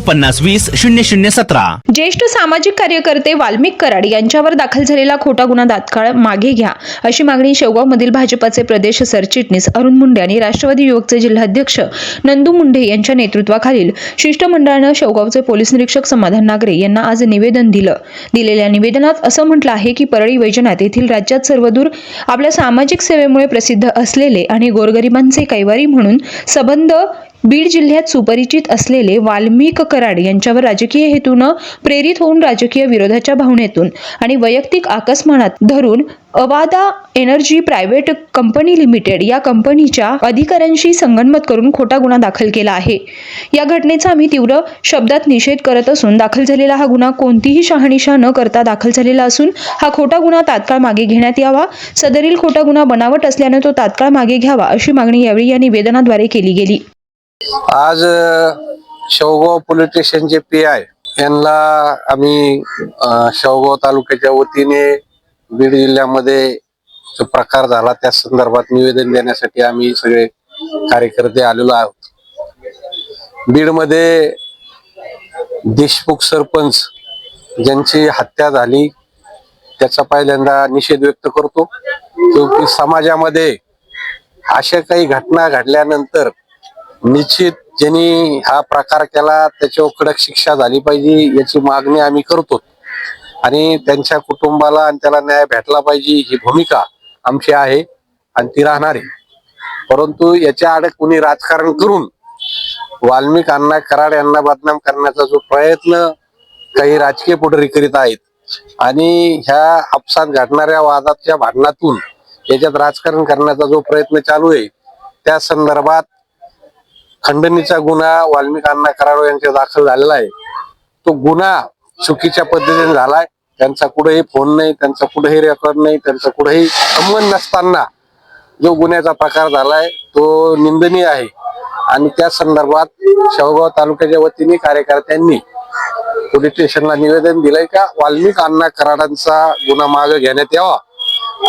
पन्नास वीस शून्य शून्य सतरा. ज्येष्ठ सामाजिक कार्यकर्ते वाल्मिक कराड यांच्यावर दाखल झालेला खोटा गुन्हा तात्काळ मागे घ्या अशी मागणी शेवगावमधील भाजपाचे प्रदेश सरचिटणीस अरुण मुंडे आणि राष्ट्रवादी युवकचे जिल्हाध्यक्ष नंदू मुंडे यांच्या नेतृत्वाखालील शिष्टमंडळानं शेवगावचे पोलीस निरीक्षक समाधान नागरे यांना आज निवेदन दिलं. दिलेल्या निवेदनात असं म्हटलं आहे की परळी वैजनाथ येथील राज्यात सर्वदूर आपल्या सामाजिक सेवेमुळे प्रसिद्ध असलेले आणि गोरगरिबांचे कैवारी म्हणून संबंध बीड जिल्ह्यात सुपरिचित असलेले वाल्मिक कराड यांच्यावर राजकीय हेतूनं प्रेरित होऊन राजकीय विरोधाच्या भावनेतून आणि वैयक्तिक आकस्मानात धरून Avaada energy private company limited या कंपनीच्या अधिकाऱ्यांशी संगनमत करून खोटा गुन्हा दाखल केला आहे. या घटनेचा आम्ही तीव्र शब्दात निषेध करत असून दाखल झालेला हा गुन्हा कोणतीही शहानिशा न करता दाखल झालेला असून हा खोटा गुन्हा तात्काळ मागे घेण्यात यावा सदरील खोटा गुन्हा बनावट असल्याने तो तात्काळ मागे घ्यावा अशी मागणी यावेळी या निवेदनाद्वारे केली गेली. आज शवगाव शेवगाव पोलीस स्टेशनचे पी आय यांना आम्ही शवगाव शेवगाव तालुक्याच्या वतीने बीड जिल्ह्यामध्ये जो प्रकार झाला त्या संदर्भात निवेदन देण्यासाठी आम्ही सगळे कार्यकर्ते आलेलो आहोत. बीडमध्ये देशमुख सरपंच ज्यांची हत्या झाली त्याचा पहिल्यांदा निषेध व्यक्त करतो. क्योंकि समाजामध्ये अशा काही घटना घडल्यानंतर निश्चित ज्यांनी हा प्रकार केला त्याच्यावर कडक शिक्षा झाली पाहिजे याची मागणी आम्ही करतो. आणि त्यांच्या कुटुंबाला आणि त्याला न्याय भेटला पाहिजे ही भूमिका आमची आहे आणि ती राहणार आहे. परंतु याच्या आड कुणी राजकारण करून वाल्मिक अण्णा कराड यांना बदनाम करण्याचा जो प्रयत्न काही राजकीय पुढारी करीत आहेत आणि ह्या आपसात घडणाऱ्या वादाच्या भांडणातून याच्यात राजकारण करण्याचा जो प्रयत्न चालू आहे त्या संदर्भात खंडणीचा गुन्हा वाल्मिकांना करारो यांच्या दाखल झालेला आहे. तो गुन्हा चुकीच्या पद्धतीने झालाय. त्यांचा कुठेही फोन नाही त्यांचा कुठेही रेकॉर्ड नाही त्यांचा कुठेही संबंध नसताना जो गुन्ह्याचा प्रकार झालाय तो निंदनीय आहे. आणि त्या संदर्भात शेवगाव तालुक्याच्या वतीने कार्यकर्त्यांनी पोलीस स्टेशनला निवेदन दिलंय का वाल्मिक अण्णा कराडांचा गुन्हा मागे घेण्यात यावा.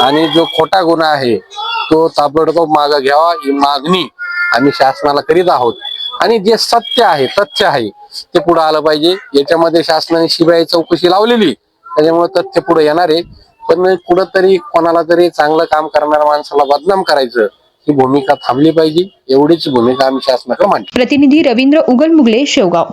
आणि जो खोटा गुन्हा आहे तो ताबडतोब मागे घ्यावा. ही मागणी आम्ही शासनाला करीत आहोत. आणि जे सत्य आहे तथ्य आहे ते पुढे आलं पाहिजे. याच्यामध्ये शासनाने सीबीआय चौकशी लावलेली त्याच्यामुळे तथ्य पुढे येणार आहे. पण कुठंतरी कोणाला तरी चांगलं काम करणाऱ्या माणसाला बदनाम करायचं ही भूमिका थांबली पाहिजे. एवढीच भूमिका आम्ही शासनाकडे मांडली. प्रतिनिधी रवींद्र उगल मुगले शेवगाव.